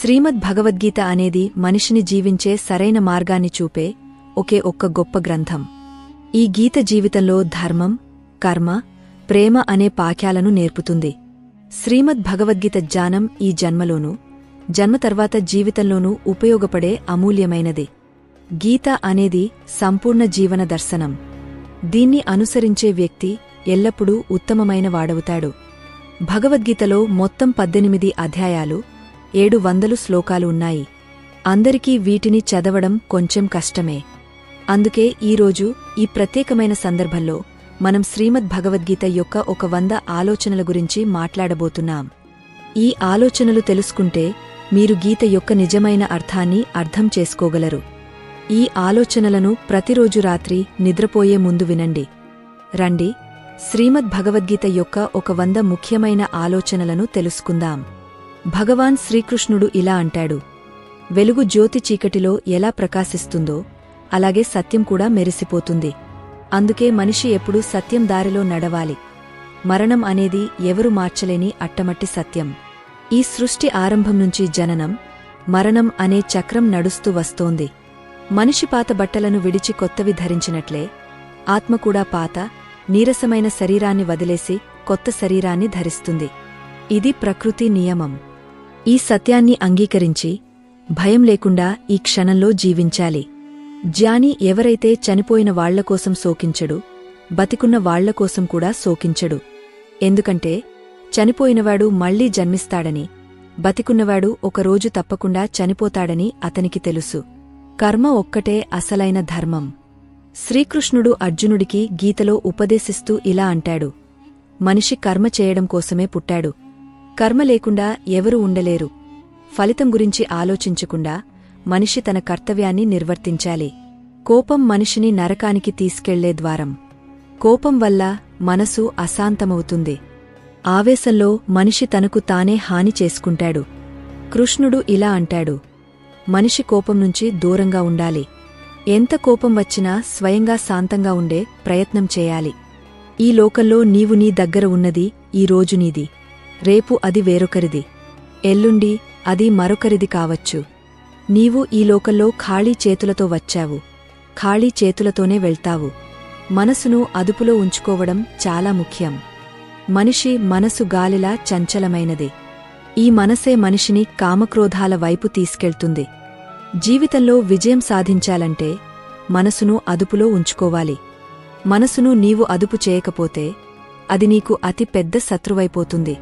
శ్రీమద్ భగవద్గీత అనేది మనిషిని జీవించే సరైన మార్గాన్ని చూపే ఒకే ఒక్క గొప్ప గ్రంథం. ఈ గీత జీవితంలో ధర్మం కర్మ ప్రేమ అనే పాఖ్యాలను నేర్పుతుంది. శ్రీమద్ భగవద్గీత జ్ఞానం ఈ జన్మలోనూ జన్మ తర్వాత జీవితంలోనూ ఉపయోగపడే అమూల్యమైనది. గీత అనేది సంపూర్ణ జీవన దర్శనం. దీన్ని అనుసరించే వ్యక్తి ఎల్లప్పుడూ ఉత్తమమైన వాడవుతాడు. భగవద్గీతలో మొత్తం పద్దెనిమిది అధ్యాయాలు ఏడు వందలు శ్లోకాలు ఉన్నాయి. అందరికీ వీటిని చదవడం కొంచెం కష్టమే. అందుకే ఈరోజు ఈ ప్రత్యేకమైన సందర్భంలో మనం శ్రీమద్ భగవద్గీత యొక్క ఒక వంద ఆలోచనల గురించి మాట్లాడబోతున్నాం. ఈ ఆలోచనలు తెలుసుకుంటే మీరు గీత యొక్క నిజమైన అర్థాన్ని అర్థం చేసుకోగలరు. ఈ ఆలోచనలను ప్రతిరోజు రాత్రి నిద్రపోయే ముందు వినండి. రండి శ్రీమద్ భగవద్గీత యొక్క ఒక వంద ముఖ్యమైన ఆలోచనలను తెలుసుకుందాం. భగవాన్ శ్రీకృష్ణుడు ఇలా అంటాడు. వెలుగు జ్యోతి చీకటిలో ఎలా ప్రకాశిస్తుందో అలాగే సత్యం కూడా మెరిసిపోతుంది. అందుకే మనిషి ఎప్పుడూ సత్యం దారిలో నడవాలి. మరణం అనేది ఎవరు మార్చలేని అట్టమట్టి సత్యం. ఈ సృష్టి ఆరంభం నుంచి జననం మరణం అనే చక్రం నడుస్తూ వస్తోంది. మనిషి పాత బట్టలను విడిచి కొత్తవి ధరించినట్లే ఆత్మ కూడా పాత నీరసమైన శరీరాన్ని వదిలేసి కొత్త శరీరాన్ని ధరిస్తుంది. ఇది ప్రకృతి నియమం. ఈ సత్యాన్ని అంగీకరించి భయం లేకుండా ఈ క్షణంలో జీవించాలి. జ్ఞాని ఎవరైతే చనిపోయిన వాళ్ళకోసం శోకించడు బతికున్న వాళ్ళకోసం కూడా శోకించడు. ఎందుకంటే చనిపోయినవాడు మళ్ళీ జన్మిస్తాడని బతికున్నవాడు ఒకరోజు తప్పకుండా చనిపోతాడని అతనికి తెలుసు. కర్మ ఒక్కటే అసలైన ధర్మం. శ్రీకృష్ణుడు అర్జునుడికి గీతలో ఉపదేశిస్తూ ఇలా అంటాడు. మనిషి కర్మ చేయడం కోసమే పుట్టాడు. కర్మ లేకుండా ఎవరూ ఉండలేరు. ఫలితం గురించి ఆలోచించకుండా మనిషి తన కర్తవ్యాన్ని నిర్వర్తించాలి. కోపం మనిషిని నరకానికి తీసుకెళ్ళే ద్వారం. కోపం వల్ల మనసు అశాంతమవుతుంది. ఆవేశంలో మనిషి తనకు తానే హాని చేసుకుంటాడు. కృష్ణుడు ఇలా అంటాడు. మనిషి కోపం నుంచి దూరంగా ఉండాలి. ఎంత కోపం వచ్చినా స్వయంగా శాంతంగా ఉండే ప్రయత్నం చేయాలి. ఈ లోకంలో నీవు నీ దగ్గర ఉన్నది ఈ రోజు నీది. రేపు అది వేరొకరిది. ఎల్లుండి అది మరొకరిది కావచ్చు. నీవు ఈ లోకంలో ఖాళీ చేతులతో వచ్చావు. ఖాళీ చేతులతోనే వెళ్తావు. మనసును అదుపులో ఉంచుకోవడం చాలా ముఖ్యం. మనిషి మనసు గాలిలా చంచలమైనది. ఈ మనసే మనిషిని కామక్రోధాల వైపు తీసుకెళ్తుంది. జీవితంలో విజయం సాధించాలంటే మనసును అదుపులో ఉంచుకోవాలి. మనసును నీవు అదుపు చేయకపోతే అది నీకు అతి పెద్ద శత్రువైపోతుంది.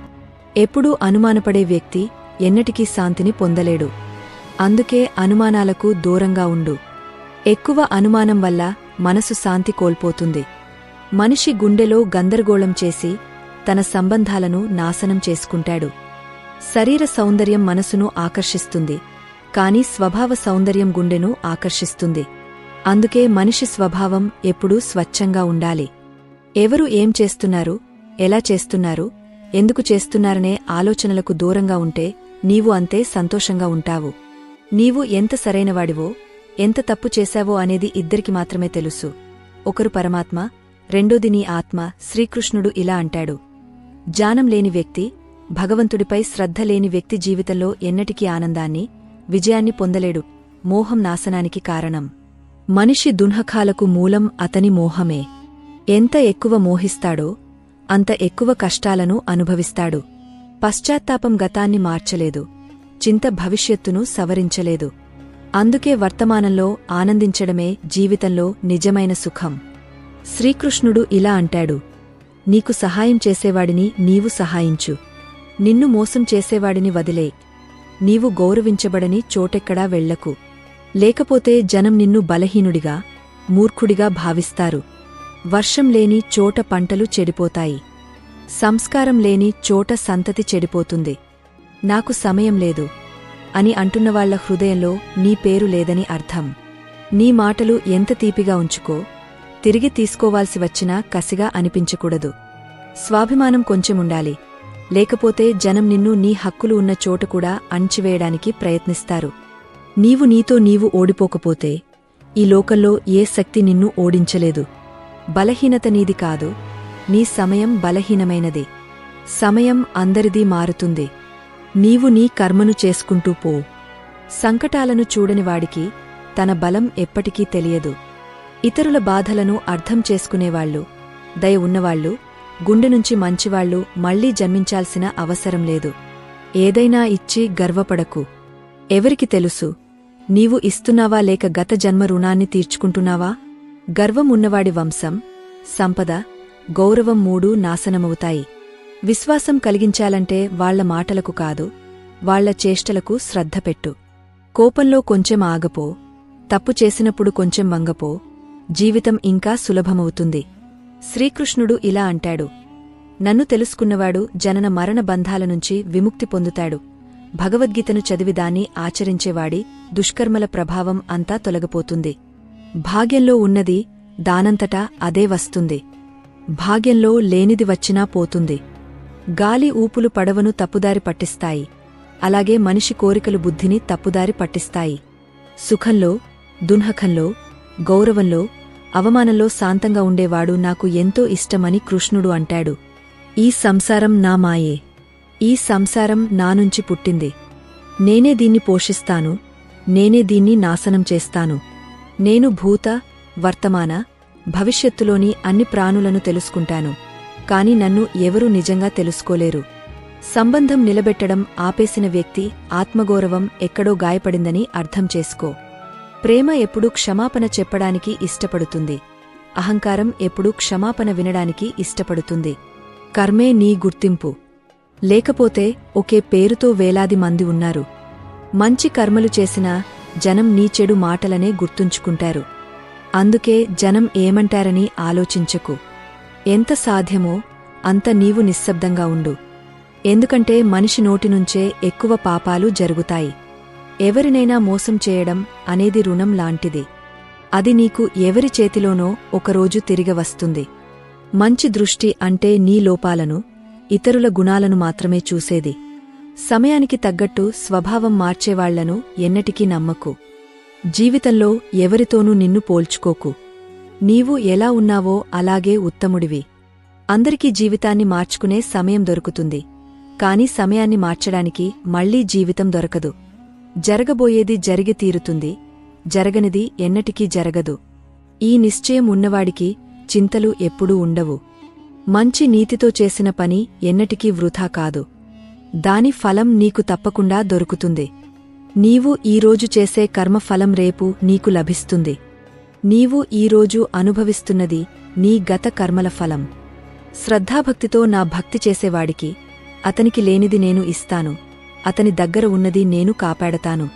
ఎప్పుడూ అనుమానపడే వ్యక్తి ఎన్నటికీ శాంతిని పొందలేడు. అందుకే అనుమానాలకు దూరంగా ఉండు. ఎక్కువ అనుమానం వల్ల మనసు శాంతి కోల్పోతుంది. మనిషి గుండెలో గందరగోళం చేసి తన సంబంధాలను నాశనం చేసుకుంటాడు. శరీర సౌందర్యం మనసును ఆకర్షిస్తుంది. కాని స్వభావ సౌందర్యం గుండెను ఆకర్షిస్తుంది. అందుకే మనిషి స్వభావం ఎప్పుడూ స్వచ్ఛంగా ఉండాలి. ఎవరు ఏం చేస్తున్నారు? ఎలా చేస్తున్నారు? ఎందుకు చేస్తున్నారనే ఆలోచనలకు దూరంగా ఉంటే నీవు అంతే సంతోషంగా ఉంటావు. నీవు ఎంత సరైనవాడివో ఎంత తప్పు చేశావో అనేది ఇద్దరికి మాత్రమే తెలుసు. ఒకరు పరమాత్మ రెండోది నీ ఆత్మ శ్రీకృష్ణుడు ఇలా అంటాడు. జానం లేని వ్యక్తి భగవంతుడిపై శ్రద్ధ లేని వ్యక్తి జీవితంలో ఎన్నటికీ ఆనందాన్ని విజయాన్ని పొందలేడు మోహం నాశనానికి కారణం. మనిషి దున్హకాలకు మూలం అతని మోహమే. ఎంత ఎక్కువ మోహిస్తాడో అంత ఎక్కువ కష్టాలను అనుభవిస్తాడు. పశ్చాత్తాపం గతాన్ని మార్చలేదు. చింత భవిష్యత్తును సవరించలేదు. అందుకే వర్తమానంలో ఆనందించడమే జీవితంలో నిజమైన సుఖం. శ్రీకృష్ణుడు ఇలా అంటాడు. నీకు సహాయం చేసేవాడిని నీవు సహాయించు. నిన్ను మోసం చేసేవాడిని వదిలే. నీవు గౌరవించబడని చోటెక్కడా వెళ్ళకు లేకపోతే జనం నిన్ను బలహీనుడిగా మూర్ఖుడిగా భావిస్తారు. వర్షం లేని చోట పంటలు చెడిపోతాయి. సంస్కారం లేని చోట సంతతి చెడిపోతుంది. నాకు సమయం లేదు అని అంటున్నవాళ్ళ హృదయంలో నీ పేరు లేదని అర్థం. నీ మాటలు ఎంత తీపిగా ఉంచుకో తిరిగి తీసుకోవాల్సి వచ్చినా కసిగా అనిపించకూడదు. స్వాభిమానం కొంచెముండాలి లేకపోతే జనం నిన్ను నీ హక్కులు ఉన్న చోట కూడా అణిచివేయడానికి ప్రయత్నిస్తారు. నీవు నీతో నీవు ఓడిపోకపోతే ఈ లోకంలో ఏ శక్తి నిన్ను ఓడించలేదు. బలహీనత నీది కాదు. నీ సమయం బలహీనమైనది. సమయం అందరిదీ మారుతుంది. నీవు నీ కర్మను చేసుకుంటూ పో. సంకటాలను చూడనివాడికి తన బలం ఎప్పటికీ తెలియదు. ఇతరుల బాధలను అర్థం చేసుకునేవాళ్ళు దయ ఉన్నవాళ్ళు గుండె నుంచి మంచివాళ్ళు మళ్ళీ జన్మించాల్సిన అవసరం లేదు. ఏదైనా ఇచ్చి గర్వపడకు. ఎవరికి తెలుసు? నీవు ఇస్తున్నావా లేక గత జన్మ రుణాన్ని తీర్చుకుంటున్నావా? గర్వం ఉన్నవాడి వంశం సంపద గౌరవం మూడూ నాశనమవుతాయి. విశ్వాసం కలిగించాలంటే వాళ్ళ మాటలకు కాదు వాళ్ళ చేష్టలకు శ్రద్ధ పెట్టు. కోపంలో కొంచెం ఆగపో తప్పు చేసినప్పుడు కొంచెం వంగపో జీవితం ఇంకా సులభమవుతుంది. శ్రీకృష్ణుడు ఇలా అంటాడు నన్ను తెలుసుకున్నవాడు జనన మరణ బంధాల నుంచి విముక్తి పొందుతాడు. భగవద్గీతను చదివిదాన్ని ఆచరించేవాడి దుష్కర్మల ప్రభావం అంతా తొలగిపోతుంది. భాగ్యంలో ఉన్నది దానంతటా అదే వస్తుంది. భాగ్యంలో లేనిది వచ్చినా పోతుంది. గాలి ఊపులు పడవను తప్పుదారి పట్టిస్తాయి. అలాగే మనిషి కోరికలు బుద్ధిని తప్పుదారి పట్టిస్తాయి. సుఖంలో దున్హకంలో గౌరవంలో అవమానంలో శాంతంగా ఉండేవాడు నాకు ఎంతో ఇష్టమని కృష్ణుడు అంటాడు. ఈ సంసారం నా మాయే. ఈ సంసారం నానుంచి పుట్టింది. నేనే దీన్ని పోషిస్తాను. నేనే దీన్ని నాశనం చేస్తాను. నేను భూత వర్తమాన భవిష్యత్తులోని అన్ని ప్రాణులను తెలుసుకుంటాను. కాని నన్ను ఎవరూ నిజంగా తెలుసుకోలేరు. సంబంధం నిలబెట్టడం ఆపేసిన వ్యక్తి ఆత్మగౌరవం ఎక్కడో గాయపడిందని అర్థం చేసుకో. ప్రేమ ఎప్పుడూ క్షమాపణ చెప్పడానికి ఇష్టపడుతుంది. అహంకారం ఎప్పుడూ క్షమాపణ వినడానికి ఇష్టపడుతుంది. కర్మే నీ గుర్తింపు. లేకపోతే ఒకే పేరుతో వేలాది మంది ఉన్నారు. మంచి కర్మలు చేసినా జనం నీ చెడు మాటలనే గుర్తుంచుకుంటారు. అందుకే జనం ఏమంటారని ఆలోచించకు. ఎంత సాధ్యమో అంత నీవు నిశ్శబ్దంగా ఉండు. ఎందుకంటే మనిషి నోటినుంచే ఎక్కువ పాపాలు జరుగుతాయి. ఎవరినైనా మోసం చేయడం అనేది రుణం లాంటిది. అది నీకు ఎవరి చేతిలోనో ఒకరోజు తిరిగి వస్తుంది. మంచి దృష్టి అంటే నీ లోపాలను ఇతరుల గుణాలను మాత్రమే చూసేది. సమయానికి తగ్గట్టు స్వభావం మార్చేవాళ్ళను ఎన్నటికీ నమ్మకు. జీవితంలో ఎవరితోనూ నిన్ను పోల్చుకోకు. నీవు ఎలా ఉన్నావో అలాగే ఉత్తముడివి. అందరికీ జీవితాన్ని మార్చుకునే సమయం దొరుకుతుంది. కాని సమయాన్ని మార్చడానికి మళ్ళీ జీవితం దొరకదు. జరగబోయేది జరిగి తీరుతుంది. జరగనిది ఎన్నటికీ జరగదు. ఈ నిశ్చయం ఉన్నవాడికి చింతలు ఎప్పుడూ ఉండవు. మంచి నీతితో చేసిన పని ఎన్నటికీ వృథా కాదు. దాని ఫలం నీకు తప్పకుండా దొరుకుతుంది. నీవు ఈరోజు చేసే కర్మఫలం రేపు నీకు లభిస్తుంది. నీవు ఈరోజు అనుభవిస్తున్నది నీ గత కర్మల ఫలం. శ్రద్ధాభక్తితో నా భక్తి చేసేవాడికి అతనికి లేనిది నేను ఇస్తాను. అతని దగ్గర ఉన్నది నేను కాపాడతాను.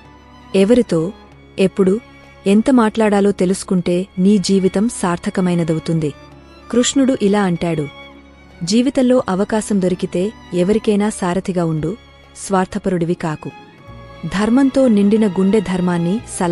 ఎవరితో ఎప్పుడు ఎంత మాట్లాడాలో తెలుసుకుంటే నీ జీవితం సార్థకమైనదవుతుంది. కృష్ణుడు ఇలా అంటాడు జీవితంలో అవకాశం దొరికితే ఎవరికైనా సారథిగా ఉండు స్వార్థపరుడివి కాకు. ధర్మంతో నిండిన గుండె ధర్మాన్ని సల